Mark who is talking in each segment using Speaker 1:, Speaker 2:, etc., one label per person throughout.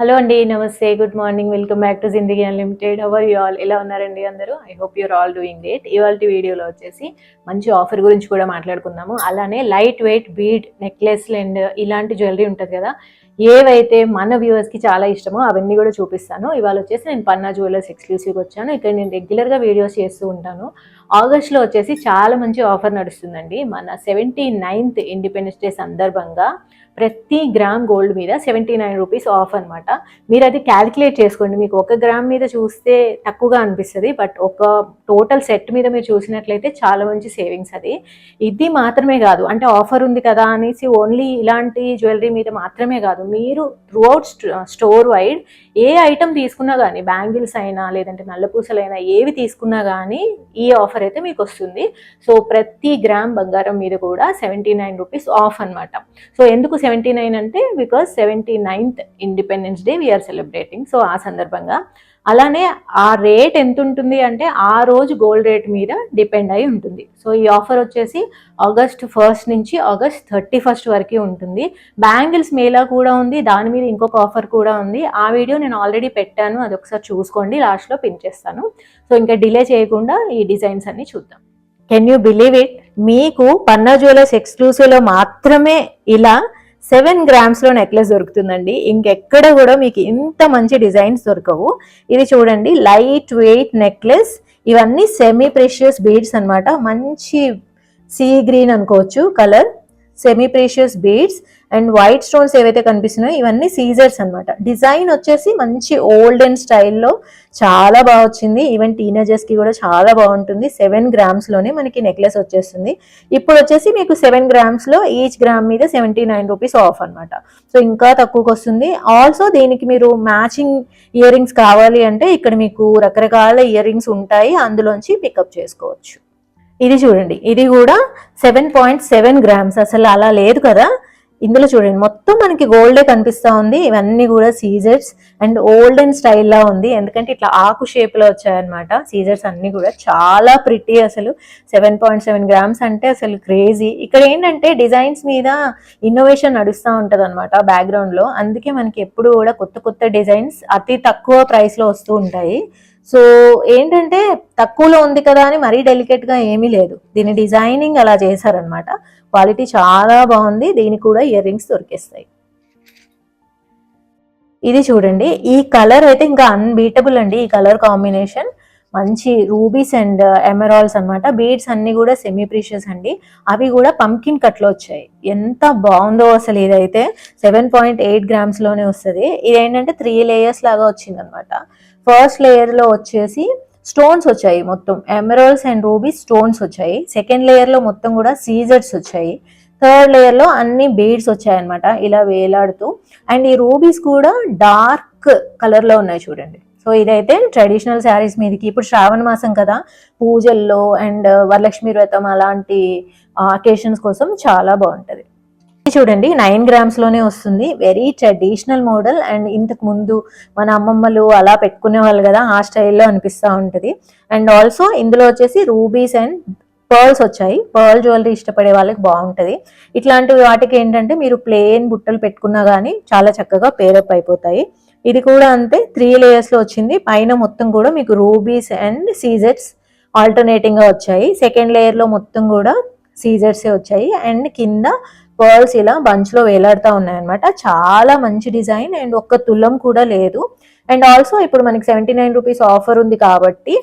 Speaker 1: Hello అండి నమస్తే good morning welcome back to Zindagi unlimited how are you all ఎలా ఉన్నారండి అందరూ? I hope you're all doing great ఇవాళ వీడియోలో వచ్చేసి మంచి ఆఫర్ గురించి కూడా మాట్లాడుకుందాము. అలానే light weight bead necklace and ఇలాంటి జ్యువెలరీ ఉంటుంది కదా? ఏవైతే మన వ్యూవర్స్కి చాలా ఇష్టమో అవన్నీ కూడా చూపిస్తాను. ఇవాళ వచ్చేసి నేను పన్నా జ్యువెలర్స్ ఎక్స్క్లూసివ్గా వచ్చాను. ఇక్కడ నేను రెగ్యులర్గా వీడియోస్ చేస్తూ ఉంటాను. ఆగస్ట్లో వచ్చేసి చాలా మంచి ఆఫర్ నడుస్తుందండి. మన సెవెంటీ నైన్త్ ఇండిపెండెన్స్ డే సందర్భంగా ప్రతి గ్రామ్ గోల్డ్ మీద సెవెంటీ నైన్ రూపీస్ ఆఫ్ అనమాట మీరు అది క్యాలిక్యులేట్ చేసుకోండి. మీకు ఒక గ్రామ్ మీద చూస్తే తక్కువగా అనిపిస్తుంది. బట్ ఒక టోటల్ సెట్ మీద మీరు చూసినట్లయితే చాలా మంచి సేవింగ్స్ అది. ఇది మాత్రమే కాదు. అంటే ఆఫర్ ఉంది కదా అనేసి ఓన్లీ ఇలాంటి జ్యువెలరీ మీద మాత్రమే కాదు. మీరు త్రూఅవుట్ స్టోర్ వైడ్ ఏ ఐటమ్ తీసుకున్నా కానీ బ్యాంగిల్స్ అయినా లేదంటే నల్లపూసలైనా ఏవి తీసుకున్నా కానీ ఈ ఆఫర్ అయితే మీకు వస్తుంది. సో ప్రతి గ్రామ్ బంగారం మీద కూడా సెవెంటీ నైన్ రూపీస్ ఆఫ్ అనమాట సో ఎందుకు సెవెంటీ నైన్ అంటే because seventy ninth independence day we are celebrating so ఆ సందర్భంగా అలానే ఆ రేట్ ఎంత ఉంటుంది అంటే ఆ రోజు గోల్డ్ రేట్ మీద డిపెండ్ అయి ఉంటుంది. సో ఈ ఆఫర్ వచ్చేసి ఆగస్ట్ ఫస్ట్ నుంచి ఆగస్ట్ థర్టీ ఫస్ట్ వరకు ఉంటుంది. బ్యాంగిల్స్ మేలా కూడా ఉంది దాని మీద ఇంకొక ఆఫర్ కూడా ఉంది. ఆ వీడియో నేను ఆల్రెడీ పెట్టాను అది ఒకసారి చూసుకోండి లాస్ట్లో పిన్ చేస్తాను. సో ఇంకా డిలే చేయకుండా ఈ డిజైన్స్ అన్ని చూద్దాం. కెన్ యూ బిలీవ్ ఇట్ మీకు పన్నా జ్యువెలర్స్ ఎక్స్క్లూసివ్లో మాత్రమే ఇలా సెవెన్ గ్రామ్స్లో నెక్లెస్ దొరుకుతుందండి. ఇంకెక్కడ కూడా మీకు ఇంత మంచి డిజైన్స్ దొరకవు. ఇది చూడండి లైట్ వెయిట్ నెక్లెస్. ఇవన్నీ సెమీ ప్రెషియస్ బీడ్స్ అన్నమాట. మంచి సీ గ్రీన్ అనుకోవచ్చు colour semi precious beads and white stones ఏవైతే కనిపిస్తున్నాయో ఇవన్నీ సీజర్స్ అనమాట డిజైన్ వచ్చేసి మంచి ఓల్డెన్ స్టైల్లో చాలా బాగా వచ్చింది. ఈవెన్ టీనేజర్స్కి కూడా చాలా బాగుంటుంది. సెవెన్ గ్రామ్స్లోనే మనకి నెక్లెస్ వచ్చేస్తుంది. ఇప్పుడు వచ్చేసి మీకు సెవెన్ గ్రామ్స్లో ఈచ్ గ్రామ్ మీద సెవెంటీ నైన్ రూపీస్ ఆఫ్ అనమాట సో ఇంకా తక్కువకి వస్తుంది. ఆల్సో దీనికి మీరు మ్యాచింగ్ ఇయర్ రింగ్స్ కావాలి అంటే ఇక్కడ మీకు రకరకాల ఇయర్ రింగ్స్ ఉంటాయి. అందులోంచి పికప్ చేసుకోవచ్చు. ఇది చూడండి. ఇది కూడా సెవెన్ పాయింట్ సెవెన్ గ్రామ్స్ అసలు అలా లేదు కదా. ఇందులో చూడండి మొత్తం మనకి గోల్డే కనిపిస్తా ఉంది. ఇవన్నీ కూడా సీజర్స్ అండ్ ఓల్డెన్ స్టైల్లా ఉంది. ఎందుకంటే ఇట్లా ఆకు షేప్లో వచ్చాయన్నమాట. సీజర్స్ అన్ని కూడా చాలా ప్రిటీ అసలు. సెవెన్ పాయింట్ సెవెన్ గ్రామ్స్ అంటే అసలు క్రేజీ ఇక్కడ ఏంటంటే డిజైన్స్ మీద ఇన్నోవేషన్ నడుస్తూ ఉంటుంది అనమాట బ్యాక్గ్రౌండ్లో అందుకే మనకి ఎప్పుడు కూడా కొత్త కొత్త డిజైన్స్ అతి తక్కువ ప్రైస్లో వస్తూ ఉంటాయి. సో ఏంటంటే తక్కువలో ఉంది కదా అని మరీ డెలికేట్గా ఏమీ లేదు. దీని డిజైనింగ్ అలా చేశారనమాట క్వాలిటీ చాలా బాగుంది. దీనికి కూడా ఇయర్ రింగ్స్ దొరికేస్తాయి. ఇది చూడండి. ఈ కలర్ అయితే ఇంకా అన్బీటబుల్ అండి. ఈ కలర్ కాంబినేషన్ మంచి రూబీస్ అండ్ ఎమరాల్స్ అన్నమాట. బీడ్స్ అన్ని కూడా సెమీ ప్రీషియస్ అండి. అవి కూడా పంకిన్ కట్లో వచ్చాయి. ఎంత బాగుందో అసలు ఇదైతే. సెవెన్ పాయింట్ ఎయిట్ గ్రామ్స్లోనే వస్తుంది. ఇది ఏంటంటే త్రీ లేయర్స్ లాగా వచ్చింది అనమాట ఫస్ట్ లేయర్లో వచ్చేసి స్టోన్స్ వచ్చాయి మొత్తం. ఎమరల్స్ అండ్ రూబీస్ స్టోన్స్ వచ్చాయి. సెకండ్ లేయర్లో మొత్తం కూడా సీజర్స్ వచ్చాయి. థర్డ్ లేయర్లో అన్ని బీడ్స్ వచ్చాయన్నమాట. ఇలా వేలాడుతూ. అండ్ ఈ రూబీస్ కూడా డార్క్ కలర్లో ఉన్నాయి చూడండి. సో ఇదైతే ట్రెడిషనల్ శారీస్ మీదకి. ఇప్పుడు శ్రావణ మాసం కదా. పూజల్లో అండ్ వరలక్ష్మి వ్రతం అలాంటి అకేషన్స్ కోసం చాలా బాగుంటుంది. చూడండి నైన్ గ్రామ్స్లోనే వస్తుంది. వెరీ ట్రెడిషనల్ మోడల్ అండ్ ఇంతకు ముందు మన అమ్మమ్మలు అలా పెట్టుకునే వాళ్ళు కదా ఆ స్టైల్లో అనిపిస్తూ ఉంటుంది. అండ్ ఆల్సో ఇందులో వచ్చేసి రూబీస్ అండ్ పర్ల్స్ వచ్చాయి. పర్ల్ జ్యువెలరీ ఇష్టపడే వాళ్ళకి బాగుంటుంది. ఇట్లాంటి వాటికి ఏంటంటే మీరు ప్లేన్ బుట్టలు పెట్టుకున్నా కానీ చాలా చక్కగా పేరప్ అయిపోతాయి. ఇది కూడా అంతే త్రీ లేయర్స్లో వచ్చింది. పైన మొత్తం కూడా మీకు రూబీస్ అండ్ సీజెట్స్ ఆల్టర్నేటింగ్గా వచ్చాయి. సెకండ్ లేయర్లో మొత్తం కూడా సీజర్సే వచ్చాయి. అండ్ కింద పర్ల్స్ ఇలా బంచ్లో వేలాడుతూ ఉన్నాయన్నమాట. చాలా మంచి డిజైన్ అండ్ ఒక్క తులం కూడా లేదు. అండ్ ఆల్సో ఇప్పుడు మనకి సెవెంటీ నైన్ రూపీస్ ఆఫర్ ఉంది కాబట్టి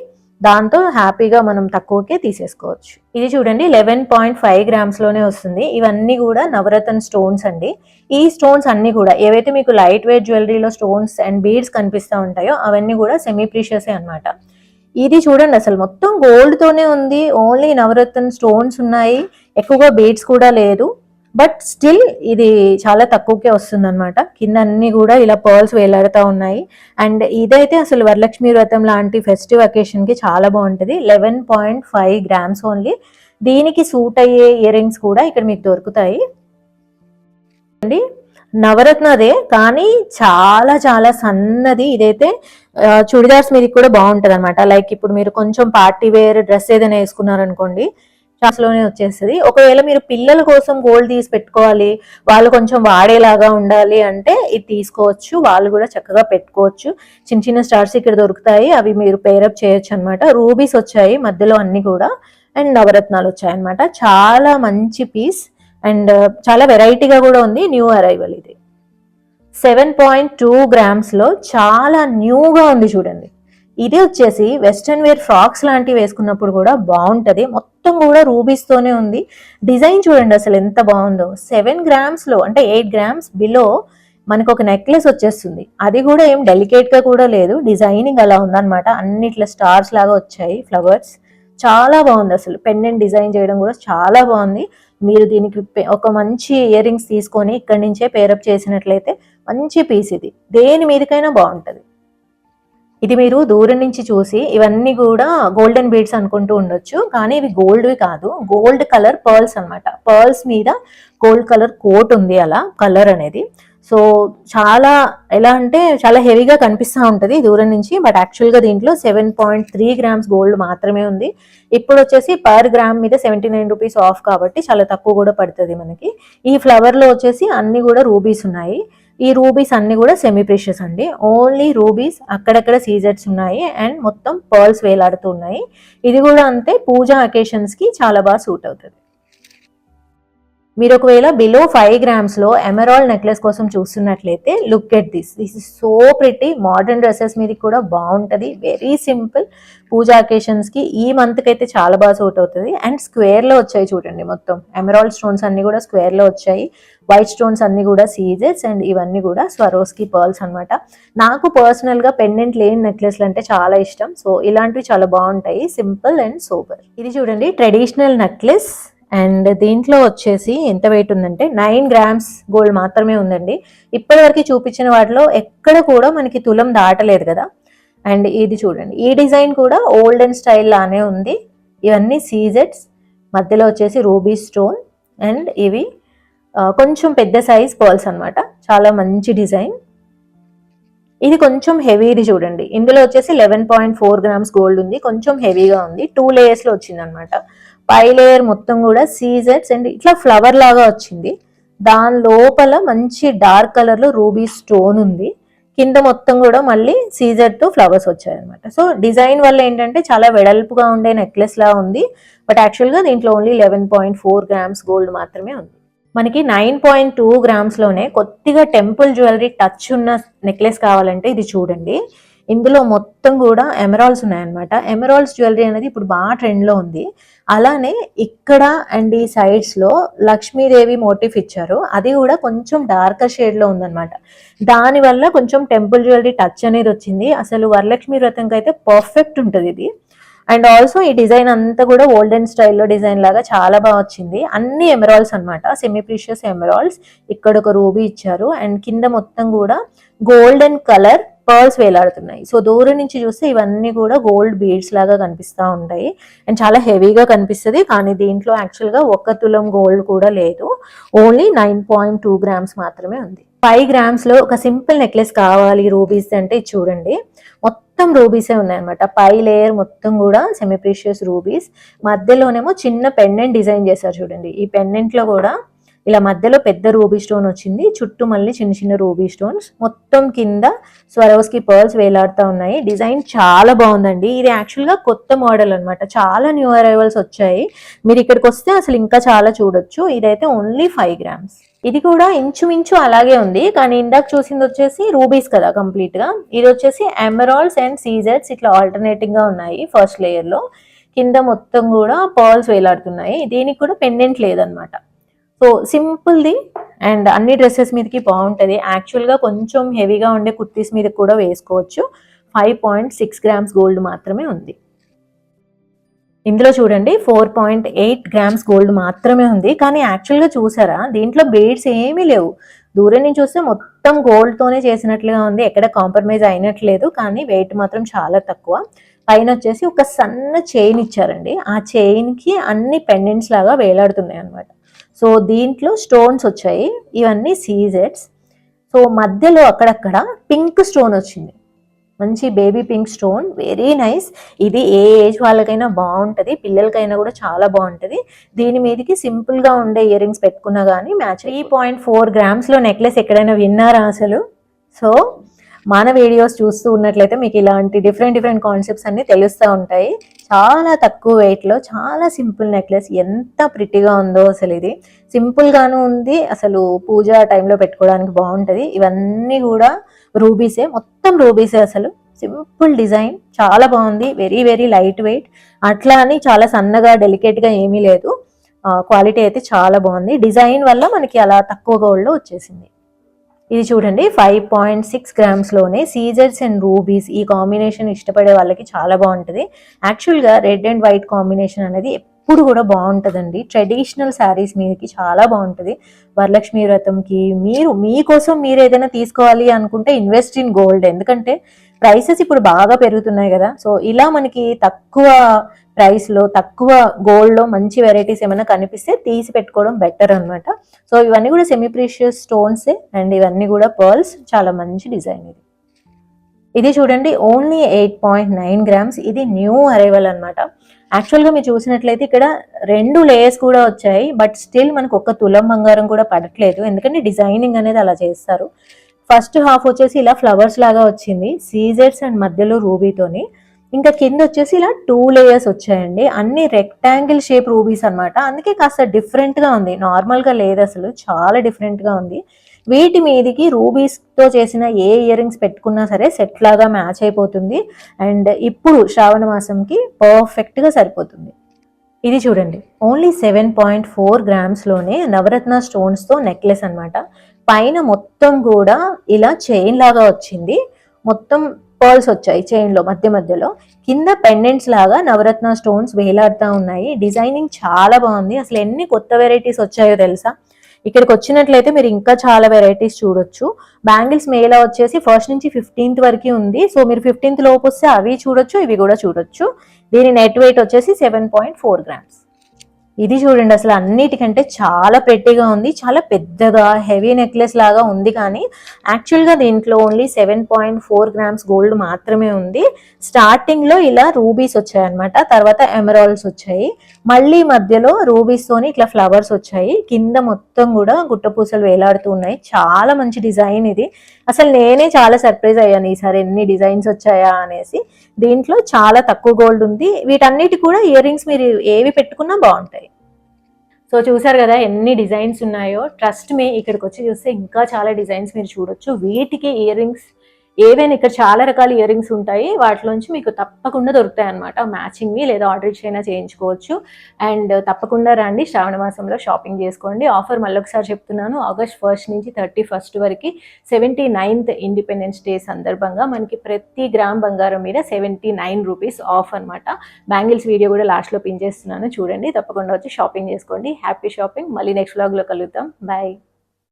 Speaker 1: దాంతో హ్యాపీగా మనం తక్కువకే తీసేసుకోవచ్చు. ఇది చూడండి లెవెన్ పాయింట్ ఫైవ్ గ్రామ్స్లోనే వస్తుంది. ఇవన్నీ కూడా నవరత్న స్టోన్స్ అండి. ఈ స్టోన్స్ అన్ని కూడా ఏవైతే మీకు లైట్ వెయిట్ జ్యువెలరీలో స్టోన్స్ అండ్ బీడ్స్ కనిపిస్తూ ఉంటాయో అవన్నీ కూడా సెమీ ప్రీషియసే అనమాట ఇది చూడండి అసలు మొత్తం గోల్డ్ తోనే ఉంది. ఓన్లీ నవరత్న స్టోన్స్ ఉన్నాయి. ఎక్కువగా బీడ్స్ కూడా లేదు. బట్ స్టిల్ ఇది చాలా తక్కువకే వస్తుంది అనమాట కింద అన్ని కూడా ఇలా పర్ల్స్ వేలాడుతూ ఉన్నాయి. అండ్ ఇదైతే అసలు వరలక్ష్మి వ్రతం లాంటి ఫెస్టివ్ అకేషన్కి చాలా బాగుంటుంది. Eleven point five grams only. దీనికి సూట్ అయ్యే ఇయర్ రింగ్స్ కూడా ఇక్కడ మీకు దొరుకుతాయి. అండి నవరత్నదే కానీ చాలా చాలా సన్నది. ఇదైతే చుడిదార్స్ మీద కూడా బాగుంటుంది అనమాట లైక్ ఇప్పుడు మీరు కొంచెం పార్టీ వేర్ డ్రెస్ ఏదైనా వేసుకున్నారనుకోండి క్లాస్లోనే వచ్చేస్తుంది. ఒకవేళ మీరు పిల్లల కోసం గోల్డ్ తీసి పెట్టుకోవాలి వాళ్ళు కొంచెం వాడేలాగా ఉండాలి అంటే ఇది తీసుకోవచ్చు. వాళ్ళు కూడా చక్కగా పెట్టుకోవచ్చు. చిన్న చిన్న స్టార్స్ ఇక్కడ దొరుకుతాయి. అవి మీరు పేరప్ చేయొచ్చు అనమాట రూబీస్ వచ్చాయి మధ్యలో అన్ని కూడా. అండ్ నవరత్నాలు వచ్చాయి అనమాట చాలా మంచి పీస్. అండ్ చాలా వెరైటీగా కూడా ఉంది. న్యూ అరైవల్ ఇది. సెవెన్ పాయింట్ టూ గ్రామ్స్లో చాలా న్యూగా ఉంది చూడండి. ఇది వచ్చేసి వెస్ట్రన్ వేర్ ఫ్రాక్స్ లాంటివి వేసుకున్నప్పుడు కూడా బాగుంటుంది. మొత్తం మొత్తం కూడా రూబీస్తోనే ఉంది. డిజైన్ చూడండి అసలు ఎంత బాగుందో. సెవెన్ గ్రామ్స్లో అంటే ఎయిట్ గ్రామ్స్ బిలో మనకు ఒక నెక్లెస్ వచ్చేస్తుంది. అది కూడా ఏం డెలికేట్గా కూడా లేదు. డిజైనింగ్ అలా ఉందన్నమాట. అన్నిట్ల స్టార్స్ లాగా వచ్చాయి ఫ్లవర్స్. చాలా బాగుంది అసలు. పెండెంట్ డిజైన్ చేయడం కూడా చాలా బాగుంది. మీరు దీనికి ఒక మంచి ఇయర్ రింగ్స్ తీసుకొని ఇక్కడి నుంచే పేరప్ చేసినట్లయితే మంచి పీస్ ఇది. దేని మీదకైనా బాగుంటది. ఇది మీరు దూరం నుంచి చూసి ఇవన్నీ కూడా గోల్డెన్ బీడ్స్ అనుకుంటూ ఉండొచ్చు. కానీ ఇవి గోల్డ్వి కాదు. గోల్డ్ కలర్ పర్ల్స్ అన్నమాట. పర్ల్స్ మీద గోల్డ్ కలర్ కోట్ ఉంది అలా కలర్ అనేది. సో చాలా ఎలా అంటే చాలా హెవీగా కనిపిస్తూ ఉంటుంది దూరం నుంచి. బట్ యాక్చువల్గా దీంట్లో seven point three grams gold మాత్రమే ఉంది. ఇప్పుడు వచ్చేసి పర్ గ్రామ్ మీద సెవెంటీ నైన్ రూపీస్ ఆఫ్ కాబట్టి చాలా తక్కువ కూడా పడుతుంది మనకి. ఈ ఫ్లవర్లో వచ్చేసి అన్ని కూడా రూబీస్ ఉన్నాయి. ఈ రూబీస్ అన్ని కూడా సెమీ ప్రిషియస్ అండి. ఓన్లీ రూబీస్ అక్కడక్కడ సీజెట్స్ ఉన్నాయి అండ్ మొత్తం పర్ల్స్ వేలాడుతూ ఉన్నాయి. ఇది కూడా అంతే పూజా అకేషన్స్కి చాలా బాగా సూట్ అవుతుంది. మీరు ఒకవేళ బిలో ఫైవ్ గ్రామ్స్లో ఎమరాల్డ్ నెక్లెస్ కోసం చూస్తున్నట్లయితే look at this this is so pretty modern dresses మీద కూడా బాగుంటుంది. వెరీ సింపుల్ పూజా అకేషన్స్కి ఈ మంత్కి అయితే చాలా బాగా సూట్ అవుతుంది. అండ్ స్క్వేర్లో వచ్చాయి చూడండి మొత్తం. ఎమరాల్డ్ స్టోన్స్ అన్ని కూడా స్క్వేర్లో వచ్చాయి. వైట్ స్టోన్స్ అన్ని కూడా సీజెస్ అండ్ ఇవన్నీ కూడా స్వరోస్కి పర్ల్స్ అన్నమాట. నాకు పర్సనల్గా పెండెంట్ లేని నెక్లెస్లు అంటే చాలా ఇష్టం. సో ఇలాంటివి చాలా బాగుంటాయి. సింపుల్ అండ్ సూపర్ ఇది చూడండి ట్రెడిషనల్ నెక్లెస్ అండ్ దీంట్లో వచ్చేసి ఎంత వెయిట్ ఉందంటే నైన్ గ్రామ్స్ గోల్డ్ మాత్రమే ఉందండి. ఇప్పటివరకు చూపించిన వాటిలో ఎక్కడ కూడా మనకి తులం దాటలేదు కదా. అండ్ ఇది చూడండి. ఈ డిజైన్ కూడా ఓల్డెన్ స్టైల్ లానే ఉంది. ఇవన్నీ సీజెట్స్ మధ్యలో వచ్చేసి రూబీ స్టోన్. అండ్ ఇవి కొంచెం పెద్ద సైజ్ పర్ల్స్ అన్నమాట. చాలా మంచి డిజైన్. ఇది కొంచెం హెవీది చూడండి. ఇందులో వచ్చేసి eleven point four grams gold ఉంది. కొంచెం హెవీగా ఉంది. టూ లేయర్స్లో వచ్చిందనమాట వచ్చింది అనమాట పై లేయర్ మొత్తం కూడా సీజెట్స్ అండ్ ఇట్లా ఫ్లవర్ లాగా వచ్చింది. దాని లోపల మంచి డార్క్ కలర్లో రూబీ స్టోన్ ఉంది. కింద మొత్తం కూడా మళ్ళీ సీజర్తో ఫ్లవర్స్ వచ్చాయన్నమాట. సో డిజైన్ వల్ల ఏంటంటే చాలా వెడల్పుగా ఉండే నెక్లెస్ లా ఉంది. బట్ యాక్చువల్గా దీంట్లో only eleven point four grams gold మాత్రమే ఉంది. మనకి నైన్ పాయింట్ టూ గ్రామ్స్లోనే కొద్దిగా టెంపుల్ జ్యువెలరీ టచ్ ఉన్న నెక్లెస్ కావాలంటే ఇది చూడండి. ఇందులో మొత్తం కూడా ఎమరాల్స్ ఉన్నాయన్నమాట. ఎమరాల్స్ జ్యువెలరీ అనేది ఇప్పుడు బాగా ట్రెండ్లో ఉంది. అలానే ఇక్కడ అండ్ ఈ సైడ్స్లో లక్ష్మీదేవి మోటిఫ్ ఇచ్చారు. అది కూడా కొంచెం డార్కర్ షేడ్లో ఉందన్నమాట. దాని వల్ల కొంచెం టెంపుల్ జ్యువెలరీ టచ్ అనేది వచ్చింది. అసలు వరలక్ష్మి వ్రతంకి అయితే పర్ఫెక్ట్ ఉంటుంది ఇది. అండ్ ఆల్సో ఈ డిజైన్ అంతా కూడా ఓల్డెన్ స్టైల్లో డిజైన్ లాగా చాలా బాగా వచ్చింది. అన్ని ఎమరాల్స్ అన్నమాట. సెమీ ప్రీషియస్ ఎమరాల్స్ ఇక్కడ ఒక రూబీ ఇచ్చారు. అండ్ కింద మొత్తం కూడా గోల్డెన్ కలర్ పర్ల్స్ వేలాడుతున్నాయి. సో దూరం నుంచి చూస్తే ఇవన్నీ కూడా గోల్డ్ బీడ్స్ లాగా కనిపిస్తూ ఉంటాయి. అండ్ చాలా హెవీగా కనిపిస్తుంది. కానీ దీంట్లో యాక్చువల్గా ఒక తులం గోల్డ్ కూడా లేదు. Only nine point two grams మాత్రమే ఉంది. ఫైవ్ గ్రామ్స్లో ఒక సింపుల్ నెక్లెస్ కావాలి రూబీస్ అంటే ఇది చూడండి. మొత్తం రూబీసే ఉన్నాయన్నమాట. పై లేయర్ మొత్తం కూడా సెమీ ప్రీషియస్ రూబీస్ మధ్యలోనేమో చిన్న పెండెంట్ డిజైన్ చేశారు చూడండి. ఈ పెండెంట్లో కూడా ఇలా మధ్యలో పెద్ద రూబీ స్టోన్ వచ్చింది. చుట్టూ మళ్ళీ చిన్న చిన్న రూబీ స్టోన్స్. మొత్తం కింద స్వరోస్కి పర్ల్స్ వేలాడుతూ ఉన్నాయి. డిజైన్ చాలా బాగుందండి. ఇది యాక్చువల్గా కొత్త మోడల్ అన్నమాట. చాలా న్యూ అరైవల్స్ వచ్చాయి. మీరు ఇక్కడికి వస్తే అసలు ఇంకా చాలా చూడొచ్చు. ఇదైతే ఓన్లీ ఫైవ్ గ్రామ్స్ ఇది కూడా ఇంచుమించు అలాగే ఉంది. కానీ ఇందాక చూసింది వచ్చేసి రూబీస్ కదా కంప్లీట్గా. ఇది వచ్చేసి ఎమరాల్స్ అండ్ సీజర్స్ ఇట్లా ఆల్టర్నేటింగ్గా ఉన్నాయి ఫస్ట్ లేయర్లో. కింద మొత్తం కూడా పర్ల్స్ వేలాడుతున్నాయి. దీనికి కూడా పెండెంట్ లేదనమాట సో సింపుల్ది అండ్ అన్ని డ్రెస్సెస్ మీదకి బాగుంటుంది. యాక్చువల్గా కొంచెం హెవీగా ఉండే కుర్తీస్ మీద కూడా వేసుకోవచ్చు. Five point six grams gold మాత్రమే ఉంది. ఇందులో చూడండి four point eight grams gold మాత్రమే ఉంది. కానీ యాక్చువల్గా చూసారా దీంట్లో బీడ్స్ ఏమీ లేవు. దూరం నుంచి చూస్తే మొత్తం గోల్డ్తోనే తోనే చేసినట్లుగా ఉంది. ఎక్కడ కాంప్రమైజ్ అయినట్లేదు. కానీ వెయిట్ మాత్రం చాలా తక్కువ. పైన వచ్చేసి ఒక సన్న చైన్ ఇచ్చారండి. ఆ చైన్కి అన్ని పెండెంట్స్ లాగా వేలాడుతున్నాయి అన్నమాట సో దీంట్లో స్టోన్స్ వచ్చాయి. ఇవన్నీ సీజెట్స్ సో మధ్యలో అక్కడక్కడ పింక్ స్టోన్ వచ్చింది. మంచి baby pink stone. Very nice. ఇది ఏ ఏజ్ వాళ్ళకైనా బాగుంటుంది. పిల్లలకైనా కూడా చాలా బాగుంటుంది. దీని మీదకి సింపుల్గా ఉండే ఇయర్ రింగ్స్ పెట్టుకున్నా కానీ మ్యాచ్. త్రీ పాయింట్ ఫోర్ గ్రామ్స్లో నెక్లెస్ ఎక్కడైనా విన్నారా అసలు? సో మన వీడియోస్ చూస్తూ ఉన్నట్లయితే మీకు ఇలాంటి డిఫరెంట్ డిఫరెంట్ కాన్సెప్ట్స్ అన్ని తెలుస్తూ ఉంటాయి. చాలా తక్కువ వెయిట్లో లో చాలా సింపుల్ నెక్లెస్ ఎంత ప్రిటిగా ఉందో అసలు ఇది. సింపుల్ గాను ఉంది అసలు పూజ టైంలో పెట్టుకోవడానికి బాగుంటది. ఇవన్నీ కూడా రూబీసే మొత్తం రూబీసే అసలు. సింపుల్ డిజైన్ చాలా బాగుంది వెరీ వెరీ లైట్ వెయిట్ అట్లా అని చాలా సన్నగా డెలికేట్గా ఏమీ లేదు. క్వాలిటీ అయితే చాలా బాగుంది. డిజైన్ వల్ల మనకి అలా తక్కువ గోల్డ్లో వచ్చేసింది. ఇది చూడండి ఫైవ్ పాయింట్ సిక్స్ గ్రామ్స్లోనే సీజర్స్ అండ్ రూబీస్ ఈ కాంబినేషన్ ఇష్టపడే వాళ్ళకి చాలా బాగుంటుంది. యాక్చువల్గా రెడ్ అండ్ వైట్ కాంబినేషన్ అనేది ఎప్పుడు కూడా బాగుంటుందండి. ట్రెడిషనల్ శారీస్ మీదకి చాలా బాగుంటుంది. వరలక్ష్మి వ్రతంకి మీరు మీకోసం మీరు ఏదైనా తీసుకోవాలి అనుకుంటే ఇన్వెస్ట్ ఇన్ గోల్డ్ ఎందుకంటే ప్రైసెస్ ఇప్పుడు బాగా పెరుగుతున్నాయి కదా. సో ఇలా మనకి తక్కువ ప్రైస్లో తక్కువ గోల్డ్లో మంచి వెరైటీస్ ఏమైనా కనిపిస్తే తీసి పెట్టుకోవడం బెటర్ అన్నమాట. సో ఇవన్నీ కూడా సెమీ ప్రీషియస్ స్టోన్స్ అండ్ ఇవన్నీ కూడా పర్ల్స్ చాలా మంచి డిజైన్ ఇది. ఇది చూడండి only eight point nine grams ఇది న్యూ అరైవల్ అనమాట యాక్చువల్గా మీరు చూసినట్లయితే ఇక్కడ రెండు లేయర్స్ కూడా వచ్చాయి. బట్ స్టిల్ మనకు ఒక్క తులం బంగారం కూడా పడట్లేదు. ఎందుకంటే డిజైనింగ్ అనేది అలా చేస్తారు. ఫస్ట్ హాఫ్ వచ్చేసి ఇలా ఫ్లవర్స్ లాగా వచ్చింది. సీజర్స్ అండ్ మధ్యలో రూబీతోని. ఇంకా కింద వచ్చేసి ఇలా టూ లేయర్స్ వచ్చాయండి. అన్ని రెక్టాంగిల్ షేప్ రూబీస్ అన్నమాట. అందుకే కాస్త డిఫరెంట్గా ఉంది. నార్మల్గా లేదు అసలు. చాలా డిఫరెంట్గా ఉంది. వీటి మీదికి రూబీస్తో చేసిన ఏ ఇయర్ రింగ్స్ పెట్టుకున్నా సరే సెట్ లాగా మ్యాచ్ అయిపోతుంది. అండ్ ఇప్పుడు శ్రావణ మాసంకి పర్ఫెక్ట్గా సరిపోతుంది. ఇది చూడండి. ఓన్లీ సెవెన్ పాయింట్ ఫోర్ గ్రామ్స్లోనే నవరత్న స్టోన్స్తో నెక్లెస్ అన్నమాట. పైన మొత్తం కూడా ఇలా చైన్ లాగా వచ్చింది. మొత్తం పర్ల్స్ వచ్చాయి చైన్లో మధ్య మధ్యలో. కింద పెండెంట్స్ లాగా నవరత్న స్టోన్స్ వేలాడుతూ ఉన్నాయి. డిజైనింగ్ చాలా బాగుంది. అసలు ఎన్ని కొత్త వెరైటీస్ వచ్చాయో తెలుసా? ఇక్కడికి వచ్చినట్లయితే మీరు ఇంకా చాలా వెరైటీస్ చూడొచ్చు. బ్యాంగిల్స్ మేలా వచ్చేసి ఫస్ట్ నుంచి ఫిఫ్టీన్త్ వరకు ఉంది. సో మీరు ఫిఫ్టీన్త్ లోపు వస్తే అవి చూడొచ్చు ఇవి కూడా చూడొచ్చు. దీని నెట్ వెయిట్ వచ్చేసి సెవెన్ పాయింట్ ఫోర్ గ్రామ్స్ ఇది చూడండి అసలు అన్నిటికంటే చాలా పెట్టిగా ఉంది. చాలా పెద్దగా హెవీ నెక్లెస్ లాగా ఉంది కానీ యాక్చువల్గా దీంట్లో only seven point four grams gold మాత్రమే ఉంది. స్టార్టింగ్లో ఇలా రూబీస్ వచ్చాయి అనమాట తర్వాత ఎమరాల్డ్స్ వచ్చాయి. మళ్ళీ మధ్యలో రూబీస్ తోని ఇట్లా ఫ్లవర్స్ వచ్చాయి. కింద మొత్తం కూడా గుట్టపూసలు వేలాడుతూ ఉన్నాయి. చాలా మంచి డిజైన్ ఇది. అసలు నేనే చాలా సర్ప్రైజ్ అయ్యాను ఈసారి ఎన్ని డిజైన్స్ వచ్చాయా అనేసి. దీంట్లో చాలా తక్కువ గోల్డ్ ఉంది. వీటన్నిటి కూడా ఇయర్ రింగ్స్ మీరు ఏవి పెట్టుకున్నా బాగుంటాయి. సో చూసారు కదా ఎన్ని డిజైన్స్ ఉన్నాయో. ట్రస్ట్ మీ ఇక్కడికి వచ్చి చూస్తే ఇంకా చాలా డిజైన్స్ మీరు చూడొచ్చు. వీటికి ఇయర్ రింగ్స్ ఏవైనా ఇక్కడ చాలా రకాల ఇయర్ రింగ్స్ ఉంటాయి. వాటిలోంచి మీకు తప్పకుండా దొరుకుతాయి అనమాట మ్యాచింగ్వి లేదా ఆర్డర్ ఇచ్చైనా చేయించుకోవచ్చు. అండ్ తప్పకుండా రండి. శ్రావణ మాసంలో షాపింగ్ చేసుకోండి. ఆఫర్ మళ్ళీ ఒకసారి చెప్తున్నాను. ఆగస్ట్ ఫస్ట్ నుంచి థర్టీ ఫస్ట్ వరకు సెవెంటీ నైన్త్ ఇండిపెండెన్స్ డే సందర్భంగా మనకి ప్రతి గ్రామ్ బంగారం మీద సెవెంటీ నైన్ రూపీస్ ఆఫ్ అనమాట బ్యాంగిల్స్ వీడియో కూడా లాస్ట్లో పిన్ చేస్తున్నాను. చూడండి. తప్పకుండా వచ్చి షాపింగ్ చేసుకోండి. హ్యాపీ షాపింగ్ మళ్ళీ నెక్స్ట్ వ్లాగ్లో కలుగుతాం బాయ్